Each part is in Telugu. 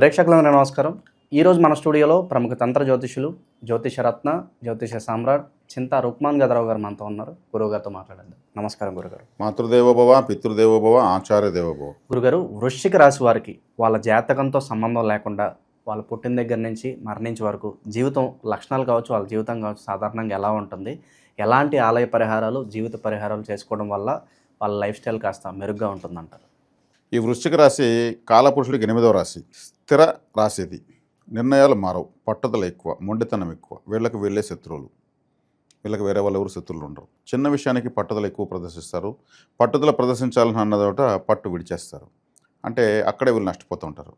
ప్రేక్షకులందరూ నమస్కారం. ఈరోజు మన స్టూడియోలో ప్రముఖ తంత్ర జ్యోతిషులు జ్యోతిష రత్న జ్యోతిష సామ్రాట్ చింతా రుక్మాన్ గదరావు గారు మనతో ఉన్నారు. గురువు గారితో మాట్లాడండి. నమస్కారం గురుగారు. మాతృదేవోభవ పితృదేవోభవ ఆచార్య దేవోభవ గురుగారు వృశ్చిక రాశి వారికి వాళ్ళ జాతకంతో సంబంధం లేకుండా వాళ్ళు పుట్టిన దగ్గర నుంచి మరణించే వరకు జీవితం లక్షణాలు కావచ్చు వాళ్ళ జీవితం కావచ్చు సాధారణంగా ఎలా ఉంటుంది ఎలాంటి ఆలయ పరిహారాలు జీవిత పరిహారాలు చేసుకోవడం వల్ల వాళ్ళ లైఫ్ స్టైల్ కాస్త మెరుగ్గా ఉంటుందంటారు. ఈ వృశ్చిక రాశి కాలపురుషుడికి ఎనిమిదవ రాశి. స్థిర రాసేది. నిర్ణయాలు మారవు. పట్టుదల ఎక్కువ మొండితనం ఎక్కువ. వీళ్ళకి వీళ్ళే శత్రువులు. వీళ్ళకి వేరే వాళ్ళు ఎవరు శత్రువులు ఉండరు. చిన్న విషయానికి పట్టుదల ఎక్కువ ప్రదర్శిస్తారు. పట్టుదల ప్రదర్శించాలని అన్నదోట పట్టు విడిచేస్తారు. అంటే అక్కడే వీళ్ళు నష్టపోతూ ఉంటారు.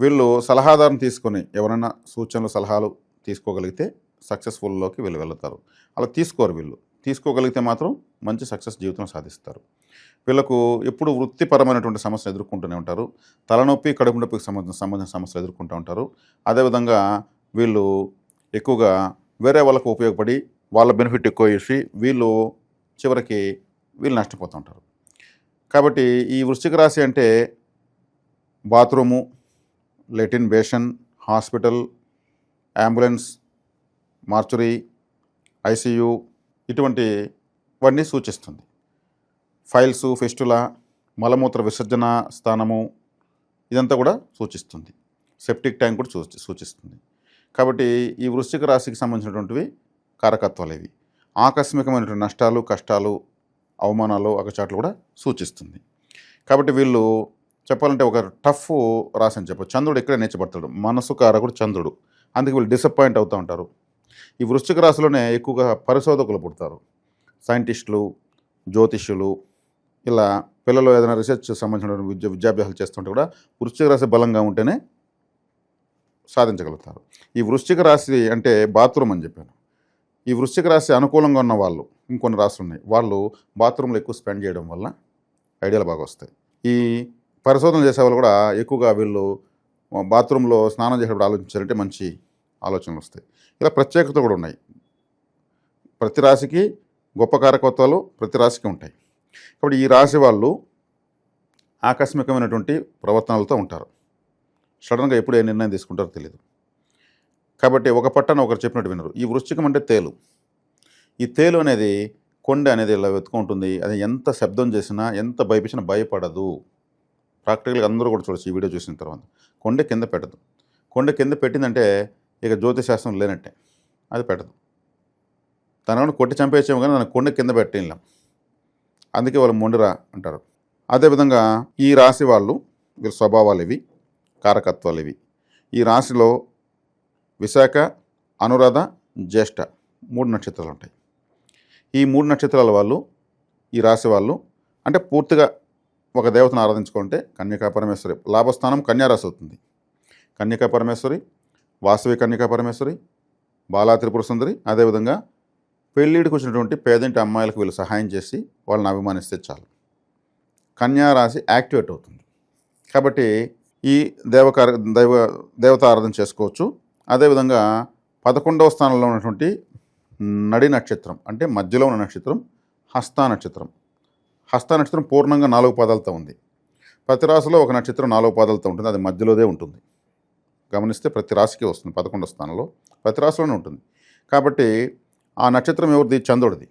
వీళ్ళు సలహాదారుని తీసుకొని ఎవరైనా సూచనలు సలహాలు తీసుకోగలిగితే సక్సెస్ఫుల్లోకి వీళ్ళు వెళ్తారు. అలా తీసుకోరు వీళ్ళు. తీసుకోగలిగితే మాత్రం మంచి సక్సెస్ జీవితం సాధిస్తారు. వీళ్ళకు ఎప్పుడు వృత్తిపరమైనటువంటి సమస్యలు ఎదుర్కొంటూనే ఉంటారు. తలనొప్పి కడుపు నొప్పికి సంబంధించిన సంబంధించిన సమస్యలు ఎదుర్కొంటూ ఉంటారు. అదేవిధంగా వీళ్ళు ఎక్కువగా వేరే వాళ్ళకు ఉపయోగపడి వాళ్ళ బెనిఫిట్ ఎక్కువ చేసి వీళ్ళు చివరికి వీళ్ళు నష్టపోతూ ఉంటారు. కాబట్టి ఈ వృశ్చిక రాశి అంటే బాత్రూము లెటిన్ బేషన్ హాస్పిటల్ అంబులెన్స్ మార్చురీ ఐసీయూ ఇటువంటివన్నీ సూచిస్తుంది. ఫైల్స్ ఫెస్టుల మలమూత్ర విసర్జన స్థానము ఇదంతా కూడా సూచిస్తుంది. సెప్టిక్ ట్యాంక్ కూడా సూచి సూచిస్తుంది. కాబట్టి ఈ వృశ్చిక రాశికి సంబంధించినటువంటివి కారకత్వాలు ఇవి. ఆకస్మికమైనటువంటి నష్టాలు కష్టాలు అవమానాలు అగచాట్లు కూడా సూచిస్తుంది. కాబట్టి వీళ్ళు చెప్పాలంటే ఒక టఫ్ రాశి అని చెప్పచ్చు. చంద్రుడు ఇక్కడే నేర్చబడతాడు మనసు కారకుడు చంద్రుడు. అందుకే వీళ్ళు డిసప్పాయింట్ అవుతూ ఉంటారు. ఈ వృశ్చిక రాశిలోనే ఎక్కువగా పరిశోధకులు పుడతారు. సైంటిస్టులు జ్యోతిష్యులు ఇలా పిల్లలు ఏదైనా రీసెర్చ్ సంబంధించిన విద్య విద్యాభ్యాసాలు చేస్తుంటే కూడా వృశ్చిక రాశి బలంగా ఉంటేనే సాధించగలుగుతారు. ఈ వృశ్చిక రాశి అంటే బాత్రూమ్ అని చెప్పాను. ఈ వృశ్చిక రాశి అనుకూలంగా ఉన్న వాళ్ళు ఇంకొన్ని రాశులు ఉన్నాయి. వాళ్ళు బాత్రూంలో ఎక్కువ స్పెండ్ చేయడం వల్ల ఐడియాలు బాగా వస్తాయి. ఈ పరిశోధన చేసే వాళ్ళు కూడా ఎక్కువగా వీళ్ళు బాత్రూంలో స్నానం చేసేటప్పుడు ఆలోచించాలంటే మంచి ఆలోచనలు వస్తాయి. ఇలా ప్రత్యేకత కూడా ఉన్నాయి. ప్రతి రాశికి గొప్ప కారకత్వాలు ప్రతి రాశికి ఉంటాయి. కాబట్టి ఈ రాశి వాళ్ళు ఆకస్మికమైనటువంటి ప్రవర్తనలతో ఉంటారు. సడన్గా ఎప్పుడు ఏ నిర్ణయం తీసుకుంటారో తెలియదు కాబట్టి ఒక పట్టణ ఒకరు చెప్పినట్టు వినరు. ఈ వృశ్చికం అంటే తేలు. ఈ తేలు అనేది కొండ అనేది ఇలా వెతుకుంటుంది అది ఎంత శబ్దం చేసినా ఎంత భయపించినా భయపడదు. ప్రాక్టికల్గా అందరూ కూడా చూడొచ్చు ఈ వీడియో చూసిన తర్వాత. కొండ కింద పెట్టదు. కొండ కింద పెట్టిందంటే ఇక జ్యోతిశాస్త్రం లేనట్టే. అది పెట్టదు. తనను కొట్టి చంపేసాము కానీ తన కొండ కింద పెట్టేళ్ళాం అందుకే వాళ్ళు మొండిరా అంటారు. అదేవిధంగా ఈ రాశి వాళ్ళు వీరి స్వభావాలు ఇవి కారకత్వాలు ఇవి. ఈ రాశిలో విశాఖ అనురాధ జ్యేష్ఠ మూడు నక్షత్రాలు ఉంటాయి. ఈ మూడు నక్షత్రాల వాళ్ళు ఈ రాశి వాళ్ళు అంటే పూర్తిగా ఒక దేవతను ఆరాధించుకుంటే కన్యకా పరమేశ్వరి లాభస్థానం కన్యారాశి అవుతుంది. కన్యకా పరమేశ్వరి వాసవి కన్యకా పరమేశ్వరి? బాలా త్రిపుర సుందరి? అదేవిధంగా పెళ్ళిడికి వచ్చినటువంటి పేదంటి అమ్మాయిలకు వీళ్ళు సహాయం చేసి వాళ్ళని అభిమానిస్తే చాలు. కన్యారాశి యాక్టివేట్ అవుతుంది. కాబట్టి ఈ దేవకార దైవ దేవత ఆరాధన చేసుకోవచ్చు అదేవిధంగా పదకొండవ స్థానంలో ఉన్నటువంటి నడి నక్షత్రం అంటే మధ్యలో ఉన్న నక్షత్రం హస్తా నక్షత్రం. హస్తా నక్షత్రం పూర్ణంగా నాలుగు పాదాలతో ఉంది. ప్రతి రాశిలో ఒక నక్షత్రం నాలుగు పాదాలతో ఉంటుంది. అది మధ్యలోదే ఉంటుంది. గమనిస్తే ప్రతి రాశికి వస్తుంది పదకొండవ స్థానంలో ప్రతి రాశిలోనే ఉంటుంది. కాబట్టి ఆ నక్షత్రం ఎవరిది? చంద్రుడిది.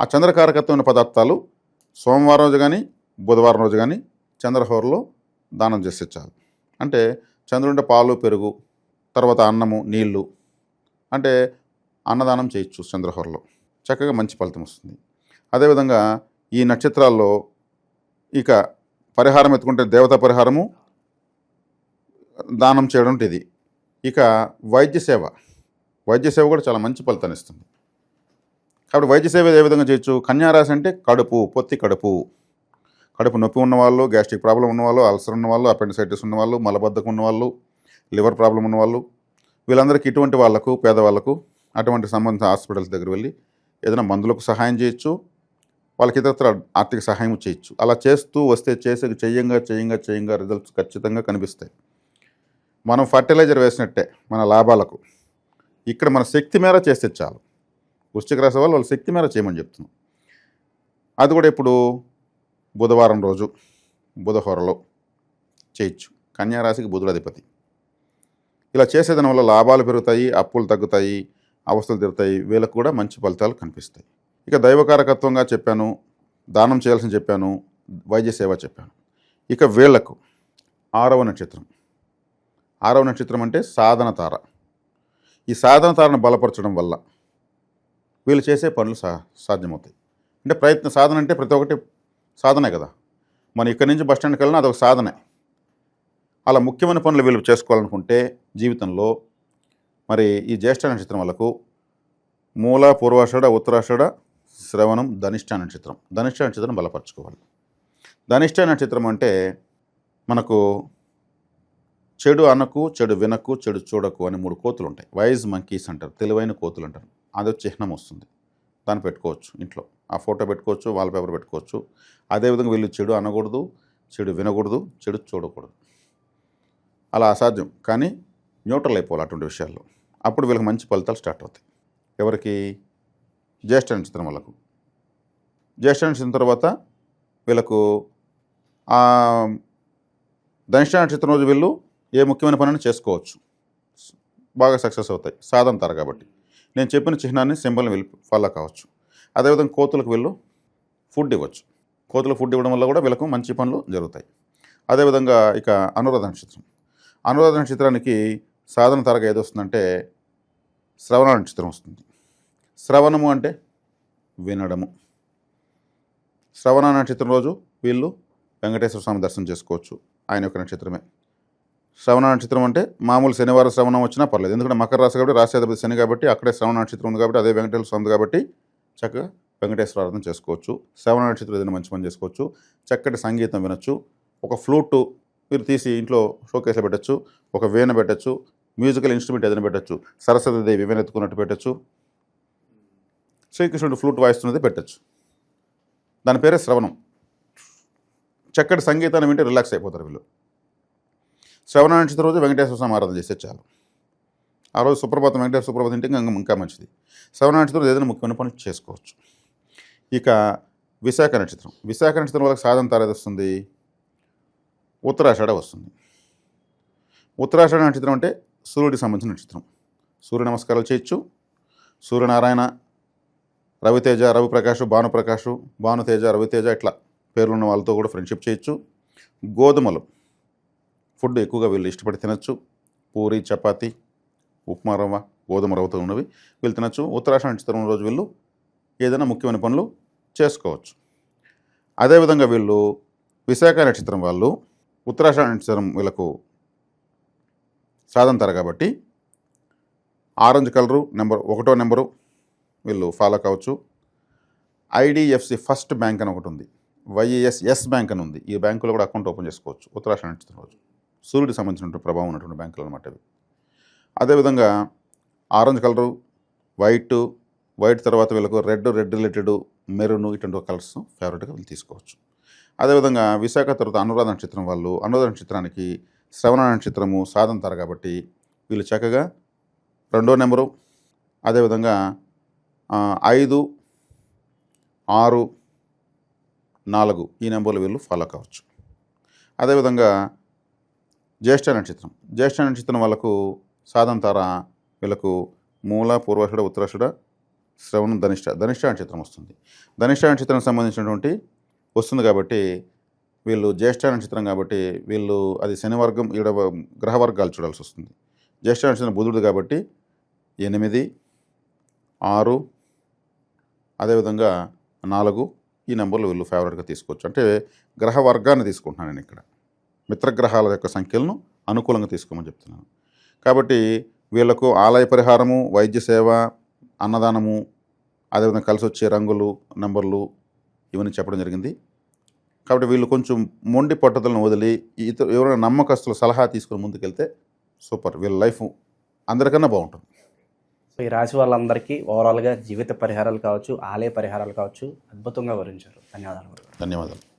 ఆ చంద్రకారకత్వమైన పదార్థాలు సోమవారం రోజు కానీ బుధవారం రోజు కానీ చంద్రహోరలో దానం చేస్తే చాలు. అంటే చంద్రుంటే పాలు పెరుగు తర్వాత అన్నము నీళ్ళు అంటే అన్నదానం చేయొచ్చు చంద్రహోరలో. చక్కగా మంచి ఫలితం వస్తుంది. అదేవిధంగా ఈ నక్షత్రాల్లో ఇక పరిహారం ఎత్తుకుంటే దేవతా పరిహారము దానం చేయడం ఇది. ఇక వైద్య సేవ. వైద్య సేవ కూడా చాలా మంచి ఫలితాన్ని ఇస్తుంది. కాబట్టి వైద్య సేవ ఏ విధంగా చేయొచ్చు? కన్యారాశి అంటే కడుపు పొత్తి కడుపు. కడుపు నొప్పి ఉన్నవాళ్ళు గ్యాస్ట్రిక్ ప్రాబ్లం ఉన్నవాళ్ళు అల్సర్ ఉన్నవాళ్ళు అపెండిసైటిస్ ఉన్నవాళ్ళు మలబద్ధకం ఉన్నవాళ్ళు లివర్ ప్రాబ్లం ఉన్నవాళ్ళు వీళ్ళందరికీ ఇటువంటి వాళ్ళకు పేదవాళ్ళకు అటువంటి సంబంధిత హాస్పిటల్స్ దగ్గర వెళ్ళి ఏదైనా మందులకు సహాయం చేయొచ్చు. వాళ్ళకి ఇతరత్ర ఆర్థిక సహాయం చేయొచ్చు. అలా చేస్తూ వస్తే చేసే చేయంగా చేయంగా చేయంగా రిజల్ట్స్ ఖచ్చితంగా కనిపిస్తాయి. మనం ఫర్టిలైజర్ వేసినట్టే మన లాభాలకు. ఇక్కడ మన శక్తి మేర చేస్తే చాలు. వృశ్చిక రాశి వాళ్ళు వాళ్ళ శక్తి మేర చేయమని చెప్తున్నాం. అది కూడా ఇప్పుడు బుధవారం రోజు బుధహోరలో చేయొచ్చు. కన్యారాశికి బుధుడధిపతి. ఇలా చేసేదాని వల్ల లాభాలు పెరుగుతాయి అప్పులు తగ్గుతాయి అవస్థలు తిరుగుతాయి వీళ్ళకు కూడా మంచి ఫలితాలు కనిపిస్తాయి. ఇక దైవకారకత్వంగా చెప్పాను దానం చేయాల్సిన చెప్పాను వైద్య సేవ చెప్పాను. ఇక వీళ్ళకు ఆరవ నక్షత్రం. ఆరవ నక్షత్రం అంటే సాధన తార. ఈ సాధన తారను బలపరచడం వల్ల వీళ్ళు చేసే పనులు సా సాధ్యమవుతాయి. అంటే ప్రయత్న సాధన అంటే ప్రతి ఒక్కటి సాధనే కదా. మనం ఇక్కడి నుంచి బస్ స్టాండ్కి వెళ్ళినా అదొక సాధనే. అలా ముఖ్యమైన పనులు వీళ్ళు చేసుకోవాలనుకుంటే జీవితంలో మరి ఈ జ్యేష్ఠ నక్షత్రం వాళ్ళకు మూల పూర్వాషాఢ ఉత్తరాషాఢ శ్రవణం ధనిష్ట నక్షత్రం. ధనిష్ట నక్షత్రం బలపరచుకోవాలి. ధనిష్ట నక్షత్రం అంటే మనకు చెడు అనకు చెడు వినకు చెడు చూడకు అని మూడు కోతులు ఉంటాయి వైజ్ మంకీస్ అంటారు. తెలివైన కోతులు అంటారు. అది చిహ్నం వస్తుంది. దాన్ని పెట్టుకోవచ్చు ఇంట్లో. ఆ ఫోటో పెట్టుకోవచ్చు వాల్పేపర్ పెట్టుకోవచ్చు. అదేవిధంగా వీళ్ళు చెడు అనకూడదు చెడు వినకూడదు చెడు చూడకూడదు. అలా అసాధ్యం. కానీ న్యూట్రల్ అయిపోవాలి అటువంటి విషయాల్లో. అప్పుడు వీళ్ళకి మంచి ఫలితాలు స్టార్ట్ అవుతాయి. ఎవరికి? జ్యేష్ఠ నక్షత్రం వాళ్ళకు. జ్యేష్ఠ నక్షత్రం తర్వాత వీళ్ళకు ధనిష్ట నక్షత్రం రోజు వీళ్ళు ఏ ముఖ్యమైన పనిని చేసుకోవచ్చు. బాగా సక్సెస్ అవుతాయి. సాధంతారు కాబట్టి. నేను చెప్పిన చిహ్నాన్ని సింబల్ని వెళ్ళి ఫాలో కావచ్చు. అదేవిధంగా కోతులకు వీళ్ళు ఫుడ్ ఇవ్వచ్చు. కోతులకు ఫుడ్ ఇవ్వడం వల్ల కూడా వీళ్ళకు మంచి పనులు జరుగుతాయి. అదేవిధంగా ఇక అనురాధ నక్షత్రం. అనురాధ నక్షత్రానికి సాధన తరగా ఏది వస్తుందంటే శ్రవణ నక్షత్రం వస్తుంది. శ్రవణము అంటే వినడము. శ్రవణ నక్షత్రం రోజు వీళ్ళు వెంకటేశ్వర స్వామి దర్శనం చేసుకోవచ్చు. ఆయన యొక్క నక్షత్రమే. శ్రవణ నక్షత్రం అంటే మామూలు శనివారం శ్రవణం వచ్చినా పర్లేదు. ఎందుకంటే మకర రాశి కాబట్టి రాశి శని కాబట్టి అక్కడే శ్రవణ నక్షత్రం ఉంది కాబట్టి అదే వెంకటేశ్వర స్వామి ఉంది కాబట్టి చక్కగా వెంకటేశ్వర ఆరాధన చేసుకోవచ్చు. శ్రవణ నక్షత్రం ఏదైనా మంచి పని చేసుకోవచ్చు. చక్కటి సంగీతం వినొచ్చు. ఒక ఫ్లూటు మీరు తీసి ఇంట్లో షోకేస్లో పెట్టచ్చు. ఒక వీణ పెట్టచ్చు. మ్యూజికల్ ఇన్స్ట్రుమెంట్ ఏదైనా పెట్టచ్చు. సరస్వతి దేవి ఎత్తుకున్నట్టు పెట్టచ్చు. శ్రీకృష్ణుడు ఫ్లూట్ వాయిస్తున్నది పెట్టచ్చు. దాని పేరే శ్రవణం. చక్కటి సంగీతాన్ని వింటే రిలాక్స్ అయిపోతారు వీళ్ళు. శ్రవణ నక్షత్రం రోజు వెంకటేశ్వర స్వామి ఆరాధన చేస్తే చాలు. ఆ రోజు సుప్రభాతం వెంకటేశ్వర సుప్రభాతం తింటే ఇంకా ఇంకా మంచిది. శ్రవణ నక్షత్రం ఏదైనా ముఖ్యమైన పని చేసుకోవచ్చు. ఇక విశాఖ నక్షత్రం. విశాఖ నక్షత్రం వాళ్ళకి సాధన తారేది వస్తుంది? ఉత్తరాషాఢ వస్తుంది. ఉత్తరాషాఢ నక్షత్రం అంటే సూర్యుడికి సంబంధించిన నక్షత్రం. సూర్య నమస్కారాలు చేయొచ్చు. సూర్యనారాయణ రవితేజ రవిప్రకాష్ భానుప్రకాష్ భానుతేజ రవితేజ ఇట్లా పేర్లున్న వాళ్ళతో కూడా ఫ్రెండ్షిప్ చేయొచ్చు. గోధుమలు. ఫుడ్ ఎక్కువగా వీళ్ళు ఇష్టపడి తినచ్చు. పూరి చపాతి ఉప్మా రవ్వ గోధుమ రవ్వతో ఉన్నవి వీళ్ళు తినచ్చు. ఉత్తరాషాఢ చిత్రం రోజు వీళ్ళు ఏదైనా ముఖ్యమైన పనులు చేసుకోవచ్చు. అదేవిధంగా వీళ్ళు విశాఖ నక్షత్రం వాళ్ళు ఉత్తరాషాఢ నక్షత్రం వీళ్ళకు సాధంతారు కాబట్టి ఆరెంజ్ కలరు నెంబర్ ఒకటో నెంబరు వీళ్ళు ఫాలో కావచ్చు. ఐడిఎఫ్సి ఫస్ట్ బ్యాంక్ అని ఒకటి ఉంది. వైఎస్ ఎస్ బ్యాంక్ అని ఉంది. ఈ బ్యాంకులో కూడా అకౌంట్ ఓపెన్ చేసుకోవచ్చు. ఉత్తరాషాఢ నక్షత్రం రోజు. సూర్యుడికి సంబంధించినటువంటి ప్రభావం ఉన్నటువంటి బ్యాంకులు అనమాట అవి. అదేవిధంగా ఆరెంజ్ కలరు వైట్ వైట్ తర్వాత వీళ్ళకు రెడ్ రెడ్ రిలేటెడ్ మెరూన్ ఇటువంటి కలర్స్ ఫేవరెట్గా వీళ్ళు తీసుకోవచ్చు. అదేవిధంగా విశాఖ తర్వాత అనురాధ నక్షత్రం వాళ్ళు అనురాధ నక్షత్రానికి శ్రవణ నక్షత్రము సాధంతారు కాబట్టి వీళ్ళు చక్కగా రెండో నెంబరు. అదేవిధంగా ఐదు ఆరు నాలుగు ఈ నెంబర్లు వీళ్ళు ఫాలో కావచ్చు. అదేవిధంగా జ్యేష్ఠ నక్షత్రం. జ్యేష్ఠ నక్షత్రం వాళ్ళకు సాధన తార వీళ్ళకు మూల పూర్వాషుడ ఉత్తరాషుడ శ్రవణం ధనిష్ట ధనిష్ట నక్షత్రం వస్తుంది. ధనిష్ట నక్షత్రానికి సంబంధించినటువంటి వస్తుంది కాబట్టి వీళ్ళు జ్యేష్ఠ నక్షత్రం కాబట్టి వీళ్ళు అది శనివర్గం ఈడ గ్రహ వర్గాలు చూడాల్సి వస్తుంది. జ్యేష్ఠ నక్షత్రం బుధుడు కాబట్టి ఎనిమిది ఆరు అదేవిధంగా నాలుగు ఈ నెంబర్లు వీళ్ళు ఫేవరెట్గా తీసుకోవచ్చు. అంటే గ్రహ వర్గాన్ని తీసుకుంటున్నాను నేను ఇక్కడ. మిత్రగ్రహాల యొక్క సంఖ్యలను అనుకూలంగా తీసుకోమని చెప్తున్నాను. కాబట్టి వీళ్ళకు ఆలయ పరిహారము వైద్య సేవ అన్నదానము అదేవిధంగా కలిసి వచ్చే రంగులు నెంబర్లు ఇవన్నీ చెప్పడం జరిగింది. కాబట్టి వీళ్ళు కొంచెం మొండి పట్టుదలను వదిలి ఇతర ఎవరైనా నమ్మకస్తుల సలహా తీసుకుని ముందుకెళ్తే సూపర్. వీళ్ళ లైఫ్ అందరికన్నా బాగుంటుంది. సో ఈ రాశి వాళ్ళందరికీ ఓవరాల్గా జీవిత పరిహారాలు కావచ్చు ఆలయ పరిహారాలు కావచ్చు అద్భుతంగా వివరించారు. ధన్యవాదాలు. ధన్యవాదాలు.